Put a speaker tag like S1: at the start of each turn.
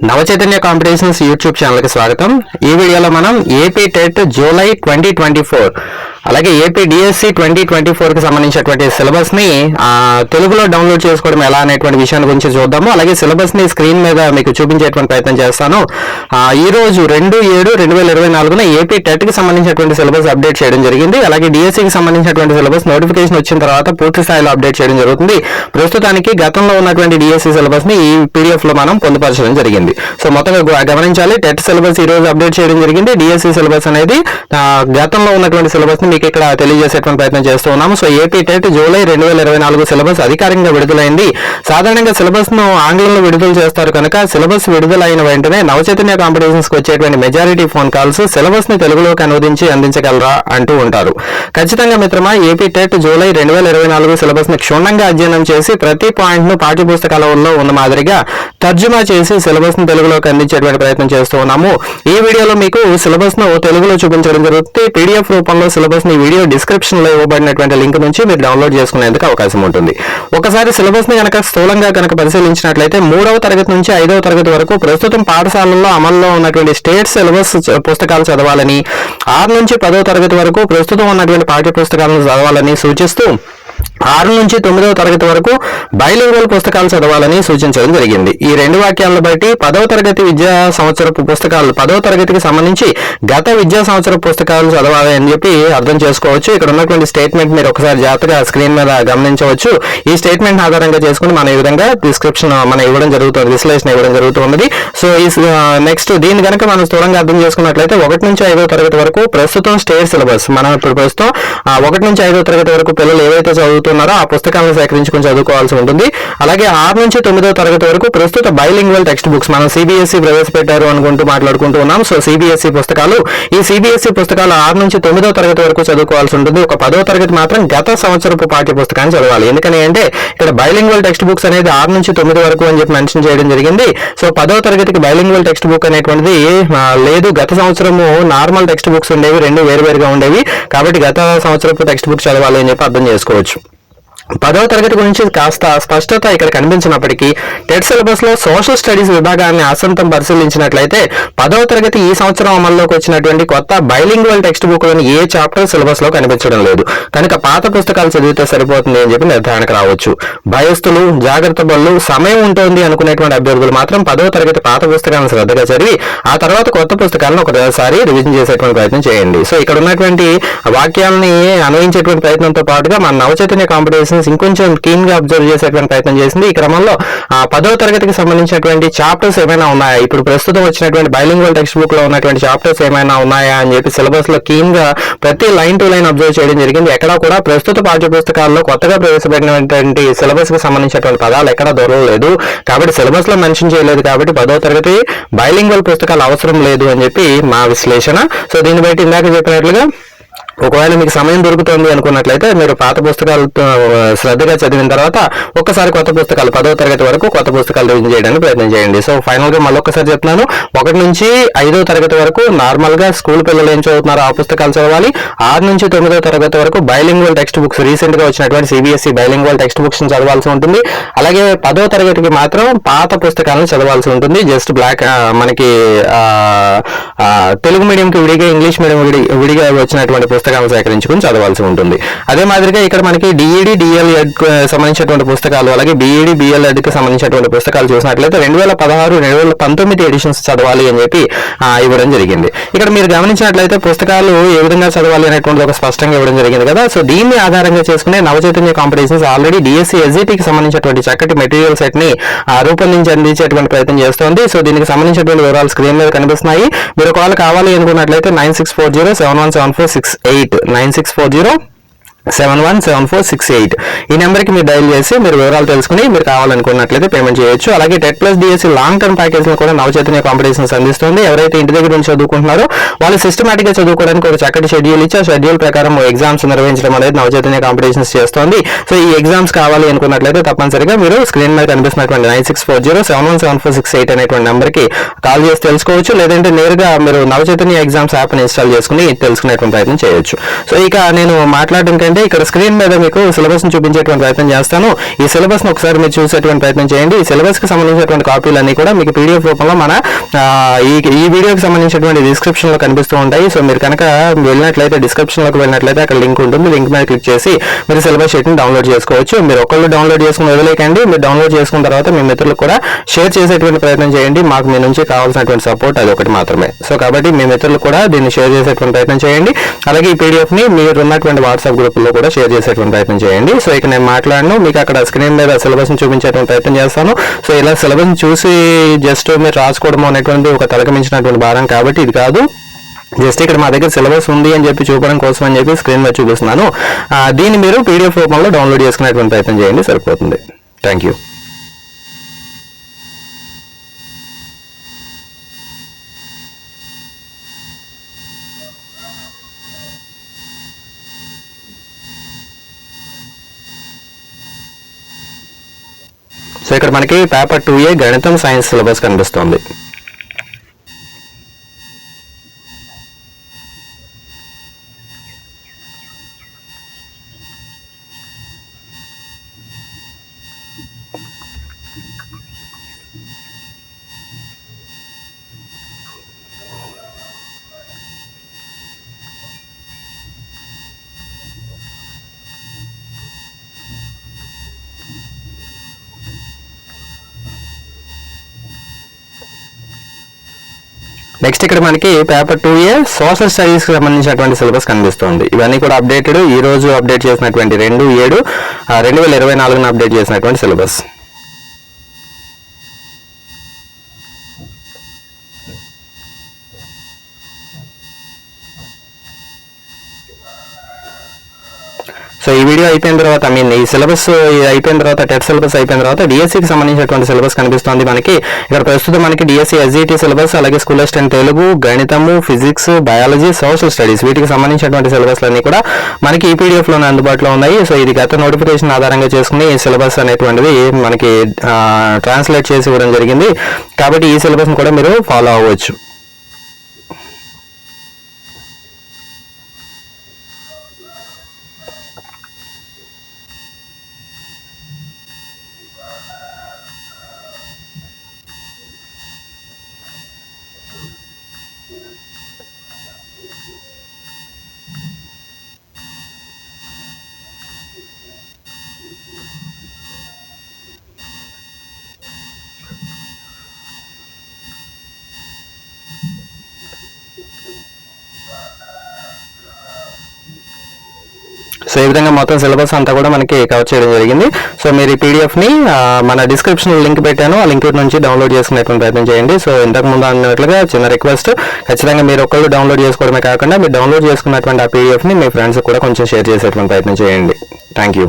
S1: Navachaitanya competitions YouTube ఛానల్కి స్వాగతం. ఈ వీడియోలో మనం AP TET July twenty twenty four అలాగే ఏపీ డిఎస్సి ట్వంటీ ట్వంటీ ఫోర్కి సంబంధించినటువంటి సిలబస్ని తెలుగులో డౌన్లోడ్ చేసుకోవడం ఎలా అనేటువంటి విషయాన్ని గురించి చూద్దాము. అలాగే సిలబస్ని స్క్రీన్ మీద మీకు చూపించేటువంటి ప్రయత్నం చేస్తాను. ఈరోజు ఈ రోజు రెండు ఏడు రెండు వేల ఇరవై నాలుగున ఏపీ టెట్కి సంబంధించినటువంటి సిలబస్ అప్డేట్ చేయడం జరిగింది. అలాగే డిఎస్సికి సంబంధించినటువంటి సిలబస్ నోటిఫికేషన్ వచ్చిన తర్వాత పూర్తి స్థాయిలో అప్డేట్ చేయడం జరుగుతుంది. ప్రస్తుతానికి గతంలో ఉన్నటువంటి డిఎస్సి సిలబస్ని ఈ పీడిఎఫ్లో మనం పొందుపరచడం జరిగింది. సో మొత్తంగా గమనించాలి. టెట్ సిలబస్ ఈ రోజు అప్డేట్ చేయడం జరిగింది. డిఎస్సి సిలబస్ అనేది గతంలో ఉన్నటువంటి సిలబస్ని మీకు ఇక్కడ తెలియజేసేటువంటి ప్రయత్నం చేస్తూ ఉన్నాము. సో ఏపీ టెట్ జూలై రెండు వేల ఇరవై నాలుగు సిలబస్ అధికారికంగా విడుదలైంది. సాధారణంగా సిలబస్ను ఆంగ్లంలో విడుదల చేస్తారు కనుక సిలబస్ విడుదలైన వెంటనే నవచైతన్య కాంపిటీషన్స్కి వచ్చేటువంటి మెజారిటీ ఫోన్ కాల్స్ సిలబస్ని తెలుగులోకి అనువదించి అందించగలరా అంటూ ఉంటారు. ఖచ్చితంగా మిత్రమా ఏపీ టెట్ జూలై రెండు వేల ఇరవై నాలుగు సిలబస్ని క్షుణ్ణంగా అధ్యయనం చేసి ప్రతి పాయింట్ను పాఠ్యపుస్తకాలలో ఉన్న మాదిరిగా తర్జుమా చేసి సిలబస్ని తెలుగులోకి అందించేటువంటి ప్రయత్నం చేస్తూ ఉన్నాము. ఈ వీడియోలో మీకు సిలబస్ను తెలుగులో చూపించడం జరుగుతుంది. పీడిఎఫ్ రూపంలో సిలబస్ ని వీడియో డిస్క్రిప్షన్లో ఇవ్వబడినటువంటి లింక్ నుంచి మీరు డౌన్లోడ్ చేసుకునేందుకు అవకాశం ఉంటుంది. ఒకసారి సిలబస్ని కనుక స్థూలంగా కనుక పరిశీలించినట్లయితే మూడవ తరగతి నుంచి ఐదవ తరగతి వరకు ప్రస్తుతం పాఠశాలల్లో అమల్లో ఉన్నటువంటి స్టేట్ సిలబస్ పుస్తకాలు చదవాలని ఆరు నుంచి పదవ తరగతి వరకు ప్రస్తుతం ఉన్నటువంటి పాఠ్య పుస్తకాలను చదవాలని సూచిస్తూ ఆరు నుంచి తొమ్మిదవ తరగతి వరకు బైలింగ్వల్ పుస్తకాలు చదవాలని సూచించడం జరిగింది. ఈ రెండు వాక్యాలను బట్టి పదవ తరగతి విద్యా సంవత్సరపు పుస్తకాలు పదవ తరగతికి సంబంధించి గత విద్యా సంవత్సరపు పుస్తకాలు చదవాలి అని చెప్పి అర్థం చేసుకోవచ్చు. ఇక్కడ ఉన్నటువంటి స్టేట్మెంట్ మీరు ఒకసారి జాగ్రత్తగా స్క్రీన్ మీద గమనించవచ్చు. ఈ స్టేట్మెంట్ ఆధారంగా చేసుకుని మనం ఈ విధంగా డిస్క్రిప్షన్ మనం ఇవ్వడం జరుగుతుంది విశ్లేషణ ఇవ్వడం జరుగుతున్నది సో ఈ నెక్స్ట్ దీని కనుక మనం స్థూలంగా అర్థం చేసుకున్నట్లయితే ఒకటి నుంచి ఐదో తరగతి వరకు ప్రస్తుతం స్టేట్ సిలబస్ మనం ఇప్పుడు ప్రస్తుతం ఆ, ఒకటి నుంచి ఐదో తరగతి వరకు పిల్లలు ఏవైతే చదువుతున్నారో ఆ పుస్తకాలను సేకరించుకుని చదువుకోవాల్సి ఉంటుంది. అలాగే ఆరు నుంచి తొమ్మిదో తరగతి వరకు ప్రస్తుత బైలింగ్వల్ టెక్స్ట్ బుక్స్ మనం సిబిఎస్ఈ ప్రవేశపెట్టారు అనుకుంటూ మాట్లాడుకుంటూ ఉన్నాం. సో సిబిఎస్ఈ పుస్తకాలు ఈ సిబిఎస్ఈ పుస్తకాలు ఆరు నుంచి తొమ్మిదో తరగతి వరకు చదువుకోవాల్సి ఉంటుంది. ఒక పదో తరగతి మాత్రం గత సంవత్సరపు పాఠ్య పుస్తకాన్ని చదవాలి. ఎందుకని అంటే ఇక్కడ బైలింగ్వల్ టెక్స్ట్ బుక్స్ అనేది ఆరు నుంచి తొమ్మిది వరకు అని చెప్పి మెన్షన్ చేయడం జరిగింది. సో పదో తరగతికి బైలింగ్వల్ టెక్స్ట్ బుక్ అనేటువంటిది లేదు. గత సంవత్సరము నార్మల్ టెక్స్ట్ బుక్స్ ఉండేవి రెండు వేరువేరుగా ఉండేవి. కాబట్టి గత సంవత్సరపు టెక్స్ట్ బుక్ చదవాలి అని చెప్పి అర్థం చేసుకోవచ్చు. పదవ తరగతి గురించి కాస్త స్పష్టత ఇక్కడ కనిపించినప్పటికీ టెట్ సిలబస్లో సోషల్ స్టడీస్ విభాగాన్ని ఆసంతం పరిశీలించినట్లయితే పదవ తరగతి ఈ సంవత్సరం అమల్లోకి వచ్చినటువంటి కొత్త బైలింగ్వల్ టెక్స్ట్ బుక్లోని ఏ చాప్టర్ సిలబస్లో కనిపించడం లేదు. కనుక పాత పుస్తకాలు చదివితే సరిపోతుంది అని చెప్పి నిర్ధారణకు రావచ్చు. భయస్థులు జాగ్రత్త బళ్ళు సమయం ఉంటుంది అనుకునేటువంటి అభ్యర్థులు మాత్రం పదవ తరగతి పాత పుస్తకాలను శ్రద్ధగా చదివి ఆ తర్వాత కొత్త పుస్తకాలను ఒకసారి రివిజన్ చేసేటువంటి ప్రయత్నం చేయండి. సో ఇక్కడ ఉన్నటువంటి వాక్యాలని అన్వయించేటువంటి ప్రయత్నంతో పాటుగా మన నవచైతన్య కాంపిటీషన్స్ ఇంకొంచెం క్లీన్గా అబ్జర్వ్ చేసేటువంటి ప్రయత్నం చేసింది. ఈ క్రమంలో ఆ పదవ తరగతికి సంబంధించినటువంటి చాప్టర్స్ ఏమైనా ఉన్నాయా? ఇప్పుడు ప్రస్తుతం వచ్చినటువంటి బైలింగ్వల్ టెక్స్ట్ బుక్లో ఉన్నటువంటి చాప్టర్స్ ఏమైనా ఉన్నాయా అని చెప్పి సిలబస్లో క్లీన్గా ప్రతి లైన్ టు లైన్ అబ్జర్వ్ చేయడం జరిగింది. ఎక్కడా కూడా ప్రస్తుత పాఠ్య పుస్తకాల్లో కొత్తగా ప్రవేశపెట్టినటువంటి సిలబస్కి సంబంధించినటువంటి పదాలు ఎక్కడా దొరకలేదు కాబట్టి సిలబస్లో మెన్షన్ చేయలేదు కాబట్టి పదో తరగతి బైలింగ్వల్ పుస్తకాలు అవసరం లేదు అని చెప్పి మా విశ్లేషణ. సో దీన్ని బట్టి ఇందాక చెప్పినట్లుగా ఒకవేళ మీకు సమయం దొరుకుతుంది అనుకున్నట్లయితే మీరు పాత పుస్తకాలతో శ్రద్ధగా చదివిన తర్వాత ఒక్కసారి కొత్త పుస్తకాలు పదో తరగతి వరకు కొత్త పుస్తకాలు రివిజన్ చేయడానికి ప్రయత్నం చేయండి. సో ఫైనల్గా మళ్ళీ చెప్తున్నాను. ఒకటి నుంచి ఐదో తరగతి వరకు నార్మల్గా స్కూల్ పిల్లలు ఏం చదువుతున్నారో ఆ పుస్తకాలు చదవాలి. ఆరు నుంచి తొమ్మిదో తరగతి వరకు బైలింగ్వల్ టెక్స్ట్ బుక్స్ రీసెంట్గా వచ్చినటువంటి సిబిఎస్ఈ బైలింగ్వల్ టెక్స్ట్ బుక్స్ చదవాల్సి ఉంటుంది. అలాగే పదో తరగతికి మాత్రం పాత పుస్తకాలను చదవాల్సి ఉంటుంది. జస్ట్ బ్లాక్ మనకి తెలుగు మీడియంకి విడిగా ఇంగ్లీష్ మీడియం విడిగా వచ్చినటువంటి పుస్తకాలను సేకరించుకుని చదవాల్సి ఉంటుంది. అదే మాదిరిగా ఇక్కడ మనకి డిఈడి డిఎల్ఎడ్ సంబంధించినటువంటి పుస్తకాలు అలాగే బిఈడి బిఎల్ఎడ్కి సంబంధించినటువంటి పుస్తకాలు చూసినట్లయితే రెండు వేల పదహారు రెండు వేల పంతొమ్మిది ఎడిషన్స్ చదవాలి అని చెప్పి ఇవ్వడం జరిగింది. ఇక్కడ మీరు గమనించినట్లయితే పుస్తకాలు ఏ విధంగా చదవాలి అనేటువంటి ఒక స్పష్టంగా ఇవ్వడం జరిగింది కదా. సో దీన్ని ఆధారంగా చేసుకునే నవచైతన్య కాంపిటీషన్స్ ఆల్రెడీ డిఎస్సి ఎస్జిటికి సంబంధించినటువంటి చక్కటి మెటీరియల్ సెట్ని ఆ, రూపొందించి అందించేటువంటి ప్రయత్నం చేస్తోంది. సో దీనికి సంబంధించినటువంటి వివరాలు స్క్రీన్ మీద కనిపిస్తున్నాయి. మీరు ఒకవేళ కావాలి అనుకున్నట్లయితే nine six four zero seven one seven four six eight nine six four zero seven one seven four six eight ఈ నెంబర్కి మీరు డైల్ చేసి మీరు వివరాలు తెలుసుకుని మీరు కావాలనుకున్నట్లయితే పేమెంట్ చేయొచ్చు. అలాగే TET plus DSC long term ప్యాకేజ్లో కూడా నవచైతన్య కాంపిటీషన్స్ అందిస్తుంది. ఎవరైతే ఇంటి దగ్గర నుంచి చదువుకుంటున్నారో వాళ్ళు సిస్టమేటిక్గా చదువుకోవడానికి ఒక చక్కటి షెడ్యూల్ ఇచ్చి ఆ షెడ్యూల్ ప్రకారం ఎగ్జామ్స్ నిర్వహించడం అనేది నవచైతన్య కాంపిటీషన్స్ చేస్తుంది. సో ఈ ఎగ్జామ్స్ కావాలి అనుకున్నట్లయితే తప్పనిసరిగా మీరు స్క్రీన్ మీద కనిపిస్తున్నటువంటి nine six four zero seven one seven four six eight అనేటువంటి నెంబర్కి కాల్ చేసి తెలుసుకోవచ్చు. లేదంటే నేరుగా మీరు నవచైతన్య ఎగ్జామ్స్ యాప్ని ఇన్స్టాల్ చేసుకుని తెలుసుకునేటువంటి ప్రయత్నం చేయొచ్చు. సో ఇక నేను మాట్లాడడం కంటే ఏంటంటే ఇక్కడ స్క్రీన్ మీద మీకు సిలబస్ని చూపించేటువంటి ప్రయత్నం చేస్తాను. ఈ సిలబస్ను ఒకసారి మీరు చూసేటువంటి ప్రయత్నం చేయండి. ఈ సిలబస్కి సంబంధించినటువంటి కాపీలన్నీ కూడా మీకు పీడిఎఫ్ రూపంలో మన ఈ ఈ వీడియోకి సంబంధించినటువంటి డిస్క్రిప్షన్లో కనిపిస్తూ ఉంటాయి. సో మీరు కనుక వెళ్ళినట్లయితే డిస్క్రిప్షన్లోకి వెళ్ళినట్లయితే అక్కడ లింక్ ఉంటుంది. లింక్ మీద క్లిక్ చేసి మీరు సిలబస్ షీట్ని డౌన్లోడ్ చేసుకోవచ్చు. మీరు ఒకళ్ళు డౌన్లోడ్ చేసుకుని వదిలేకండి. మీరు డౌన్లోడ్ చేసుకున్న తర్వాత మీ మిత్రులకు కూడా షేర్ చేసేటువంటి ప్రయత్నం చేయండి. మాకు మీ నుంచి కావాల్సినటువంటి సపోర్ట్ అది ఒకటి మాత్రమే. సో కాబట్టి మీ మిత్రులు కూడా దీన్ని షేర్ చేసేటువంటి ప్రయత్నం చేయండి. అలాగే ఈ పీడిఎఫ్ని మీరు ఉన్నటువంటి వాట్సాప్ గ్రూప్ గ్రూపుల్లో కూడా షేర్ చేసేటువంటి ప్రయత్నం చేయండి. సో ఇక నేను మాట్లాడను. మీకు అక్కడ స్క్రీన్ మీద సిలబస్ని చూపించేటువంటి ప్రయత్నం చేస్తాను. సో ఇలా సిలబస్ని చూసి జస్ట్ మీరు రాసుకోవడం అనేటువంటి ఒక తలకమించినటువంటి భారం కాబట్టి ఇది కాదు. జస్ట్ ఇక్కడ మా దగ్గర సిలబస్ ఉంది అని చెప్పి చూపడం కోసం అని చెప్పి స్క్రీన్ మీద చూపిస్తున్నాను. దీన్ని మీరు పీడిఎఫ్ రూపంలో డౌన్లోడ్ చేసుకునేటువంటి ప్రయత్నం చేయండి. సరిపోతుంది. Thank you. సో ఇక్కడ మనకి పేపర్ టూ ఏ గణితం సైన్స్ సిలబస్ కనిపిస్తుంది. నెక్స్ట్ ఇక్కడ మనకి పేపర్ టూ ఏ సోషల్ స్టడీస్కి సంబంధించినటువంటి సిలబస్ కనిపిస్తుంది. ఇవన్నీ కూడా అప్డేటెడ్ ఈ రోజు అప్డేట్ చేసినటువంటి రెండు ఏడు రెండు వేల ఇరవై నాలుగున అప్డేట్ చేసినటువంటి సిలబస్ సో ఈ వీడియో అయిపోయిన తర్వాత ఐ మీన్ ఈ సిలబస్ అయిపోయిన తర్వాత టెట్ సిలబస్ అయిపోయిన తర్వాత డిఎస్సికి సంబంధించినటువంటి సిలబస్ కనిపిస్తుంది మనకి. ఇక్కడ ప్రస్తుతం మనకి డిఎస్సి ఎస్జిటి సిలబస్ అలాగే స్కూల్ అసిస్టెంట్ తెలుగు గణితము ఫిజిక్స్ బయాలజీ సోషల్ స్టడీస్ వీటికి సంబంధించినటువంటి సిలబస్ అన్ని కూడా మనకి ఈ పీడిఎఫ్లోనే అందుబాటులో ఉన్నాయి. సో ఇది గత నోటిఫికేషన్ ఆధారంగా చేసుకుని ఈ సిలబస్ అనేటువంటిది మనకి ట్రాన్స్లేట్ చేసి ఇవ్వడం జరిగింది. కాబట్టి ఈ సిలబస్ని కూడా మీరు ఫాలో అవ్వచ్చు. సో ఈ విధంగా మొత్తం సిలబస్ అంతా కూడా మనకి కవర్ చేయడం జరిగింది. సో మీరు ఈ పీడిఎఫ్ని మన డిస్క్రిప్షన్ లింక్ పెట్టాను. ఆ లింక్ నుంచి డౌన్లోడ్ చేసుకునేటువంటి ప్రయత్నం చేయండి. సో ఇంతకు ముందు అన్నట్లుగా చిన్న రిక్వెస్ట్ ఖచ్చితంగా మీరు ఒక్కళ్ళు డౌన్లోడ్ చేసుకోవడమే కాకుండా మీరు డౌన్లోడ్ చేసుకున్నటువంటి ఆ పీడిఎఫ్ని మీ ఫ్రెండ్స్ కూడా కొంచెం షేర్ చేసేటువంటి ప్రయత్నం చేయండి. Thank you